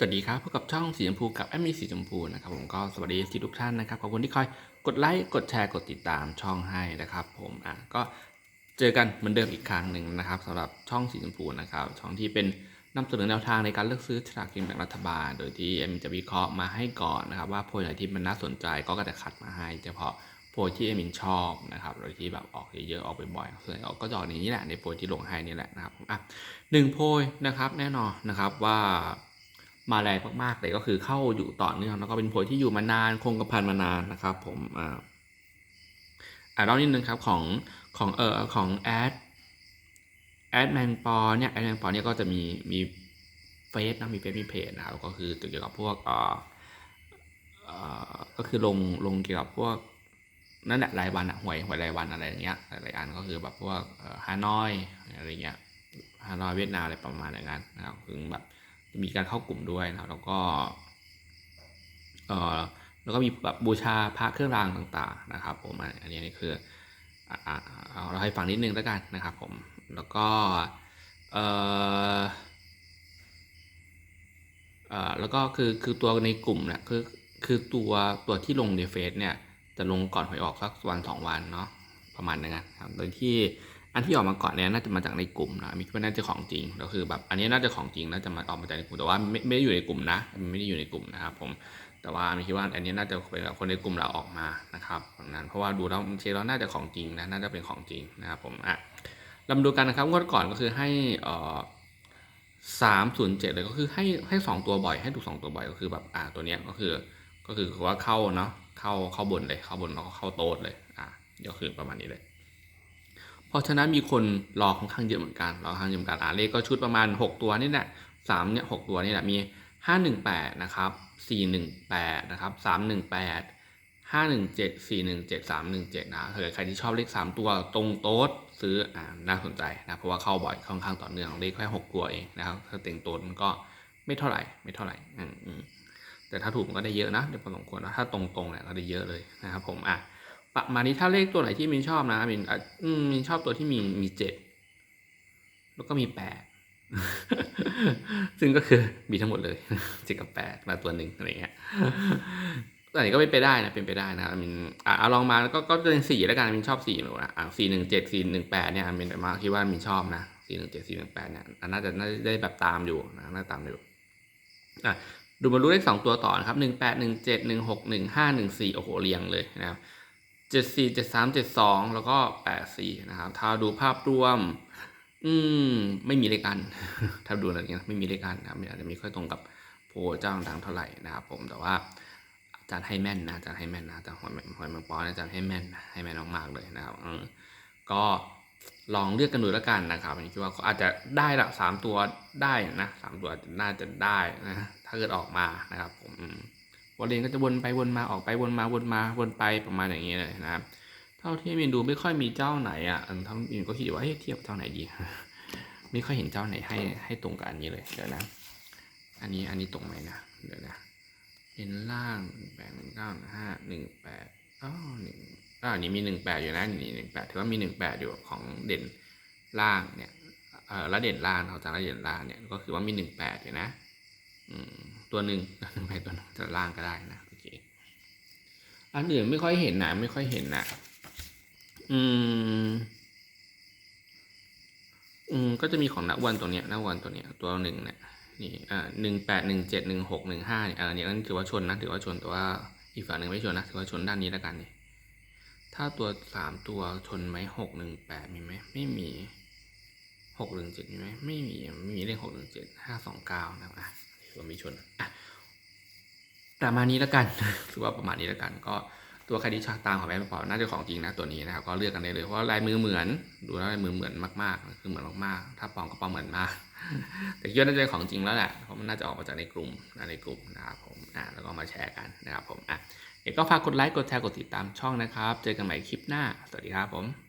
สวัสดีครับพบกับช่องสีชมพูกับแอมมี่สีชมพูนะครับผมก็สวัสดีทุกท่านนะครับขอบคุณที่คอยกดไลค์กดแชร์กดติดตามช่องให้นะครับ ผมอะก็เจอกันเหมือนเดิมอีกครั้งหนึ่งนะครับสำหรับช่องสีชมพูนะครับช่องที่เป็นนำเสนอแนวทางในการเลือกซื้อฉลากกินแบ่งรัฐบาล โดยที่เอ็มจะวิเคราะห์มาให้ก่อนนะครับ ว่าโพยไหนที่มันน่าสนใจก็จะคัดมาให้เฉพาะโพยที่เอ็มินชอบนะครับโดยที่แบบออกเยอะๆออกบ่อยๆส่วนใหญ่ก็จะออกในนี้แหละในโพยที่ลงให้นี่แหละนะครับอะหนึ่งโพยนะครับแน่นอนนะครับว่า มาแรงมากๆเลยก็คือเข้าอยู่ต่อเนื่องแล้วก็เป็นโพยที่อยู่มานานคงกระพันมานานนะครับ ผมอ่าอ่าเล่านิดนึงครับของของเอ่อของแอดแอดแมงปอเนี่ยแอดแมงปอเนี่ยก็จะมีมีเฟซนะมีเฟซมีเพจนะครับก็คือเกี่ยวกับพวกเอ่อเอ่อก็คือลงลงเกี่ยวกับพวกนั่นแหละรายวันอะหวยหวยรายวันอะไรอย่างเงี้ยหลายอันก็คือแบบพวกฮานอยอะไรเงี้ยฮานอยเวียดนามอะไรประมาณอย่างนั้นนะครับถึงแบบ มีการเข้ากลุ่มด้วยนะครับ แล้วก็เอ่อแล้วก็มีแบบบูชาพระเครื่องรางต่างๆนะครับ ผมอันนี้นี่คือออเอาเราให้ฟังนิดนึงแล้วกันนะครับ ผมแล้วก็เอ่อเอ่อแล้วก็คือคือตัวในกลุ่มเนี่ยคือคือตัวตัวที่ลงในเฟซเนี่ยจะลงก่อนหวยออกสักวันสองวันเนาะประมาณนั้นนะครับโดยที่ อันที่ออกมาก่อนเนี่ยน่าจะมาจากในกลุ่มนะมีคิดว่าน่าจะของจริงก็คือแบบอันนี้น่าจะของจริงน่าจะมาออกมาจากในกลุ่มแต่ว่าไม่ไม่ได้อยู่ในกลุ่มนะไม่ได้อยู่ในกลุ่มนะครับผมแต่ว่ามีคิดว่าอันนี้น่าจะเป็นแบบคนในกลุ่มเราออกมานะครับดังนั้นเพราะว่าดูแล้วเชลเราน่าจะของจริงนะน่าจะเป็นของจริงนะครับผมอะเรามาดูกันนะครับงวดก่อนก็คือให้อ่อสามศูนย์เจ็ดเลยก็คือให้ให้สองตัวบ่อยให้ถูกสองตัวบ่อยก็คือแบบอ่าตัวเนี้ยก็คือก็คือว่าเข้าเนาะเข้าเข้าบนเลยเข้าบนแล้วก็เข้าโต๊ดเลยอะก็คือประมาณนี้เลย เพราะฉะนั้นมีคนรอค่อนข้างเยอะเหมือนกันรอค่อนข้างเยอะเหมือนกันอ่าเลขก็ชุดประมาณ 6 ตัวนี่แหละสามเนี่ยหกตัวนี่แหละมี 518นะครับ418นะครับ318 517 417 317นะถ้าเกิดใครที่ชอบเลข 3 ตัวตรงโต๊ดซื้ออ่าน่าสนใจนะเพราะว่าเข้าบ่อยค่อนข้างต่อเนื่องเลขแค่6ตัวเองนะครับถ้าเต็งโต๊ดมันก็ไม่เท่าไหร่ไม่เท่าไหร่อืมอืมแต่ถ้าถูกมันก็ได้เยอะนะเดี๋ยวพอสมควรนะถ้าตรงๆเนี่ยก็ได้เยอะเลยนะครับผมอะ ประมาณนี้ถ้าเลขตัวไหนที่มินชอบนะมินอืมมินชอบตัวที่มีมีเจ็ดแล้วก็มีแปดซึ่งก็คือมีทั้งหมดเลยเจ็ดกับแปดมาตัวหนึ่งอะไรเงี้ยแต่นี้ก็เป็นไปได้นะเป็นไปได้นะมินอะเอาลองมาแล้วก็ก็เป็นสี่แล้วกันมินชอบสี่หนูนะอะสี่หนึ่งเจ็ดสี่หนึ่งแปดเนี่ยมินมาคิดว่ามินชอบนะสี่หนึ่งเจ็ดสี่หนึ่งแปดเนี่ยอะน่าจะน่าจะได้แบบตามอยู่นะน่าตามอยู่อะดูมารู้เลขสองตัวต่อนะครับหนึ่งแปดหนึ่งเจ็ดหนึ่งหกหนึ่งห้าหนึ่งสี่โอ้โหเรียงเลยนะครับ เจ็ดสี่เจ็ดสามเจ็ดสองแล้วก็แปดสี่นะครับ ถ้าดูภาพรวม อืม ไม่มีเลขอัน ถ้าดูอะไรเงี้ยไม่มีเลขอันนะครับอาจจะไม่ค่อยตรงกับโพเจ้าต่างเท่าไหร่นะครับผม แต่ว่าอาจารย์ให้แม่นนะอาจารย์ให้แม่นนะอาจารย์หอยหอยแมงปออาจารย์ให้แม่นให้แม่นมากๆเลยนะครับก็ลองเลือกกันดูแล้วกันนะครับผมคิดว่าอาจจะได้ละสามตัวได้นะสามตัวน่าจะได้นะ ถ้าเกิดออกมานะครับผม อืมวันเรียนก็จะวนไปวนมาออกไปวนมาวนมาวนไปประมาณอย่างนี้เลยนะครับ เท่าที่มินดูไม่ค่อยมีเจ้าไหนอะอันทั้งมินก็คิดว่าเฮ้ยเทียบเจ้าไหนดี ไม่ค่อยเห็นเจ้าไหนให้ให้ตรงกับอันนี้เลยเดี๋ยวนะ อันนี้อันนี้ตรงไหมนะเดี๋ยวนะเอ็นล่างแปดหนึ่งเก้าห้าหนึ่งแปดอ๋อหนึ่งอ่านี่มีหนึ่งแปดอยู่นะนี่หนึ่งแปดถือว่ามีหนึ่งแปดอยู่ของเด่นล่างเนี่ยเออแล้วเด่นล่างเขาจากแล้วเด่นล่างเนี่ยก็คือว่ามีหนึ่งแปดอยู่นะอืม ตัวหนึ่งหนึ่งแปตัวนึงจะล่างก็ได้นะโอเคอันอื่นไม่ค่อยเห็นนะไม่ค่อยเห็นนะอืม อืมก็จะมีของนักวันตัวเนี้ยนักวันตัวเนี้ยตัวหนึ่งเนี่ยนี่อ่าหนึ่งแปดหนึ่งเจ็ดหนึ่งหกหนึ่งห้าเนี่ยอันนี้ก็ถือว่าชนนะถือว่าชนแต่ว่าอีกฝั่งหนึ่งไม่ชนนะถือว่าชนด้านนี้แล้วกันนี่ถ้าตัวสามตัวชนไหมหกหนึ่งแปดมีไหมไม่มีหกหนึ่งเจ็ดมีไหมไม่มีไม่มีเลขหกหนึ่งเจ็ดห้าสองเก้านะครับอะ วมีชนประมาณนี้แล้วกันถือว่าประมาณนี้แล้วกัน ก็ตัวครที่ชอบตามของแม่ปอน่าจะของจริงนะตัวนี้นะครับก็เลือกกันได้เลยเพราะลายมือเหมือนดูแล้วลายมือเหมือนมากๆคือเหมือนมากๆ ถ้าปอมก็ปอมเหมือนมาก แต่คิดว่าน่าจะของจริงแล้วแหละเพราะมันน่าจะออกมาจากในกลุ่มนะในกลุ่มนะครับผมอ่าแล้วก็มาแชร์กันนะครับผมอะเดี๋ยวก็ฝากกดไลค์กดแชร์กดติดตามช่องนะครับ เจอกันใหม่คลิปหน้า สวัสดีครับผม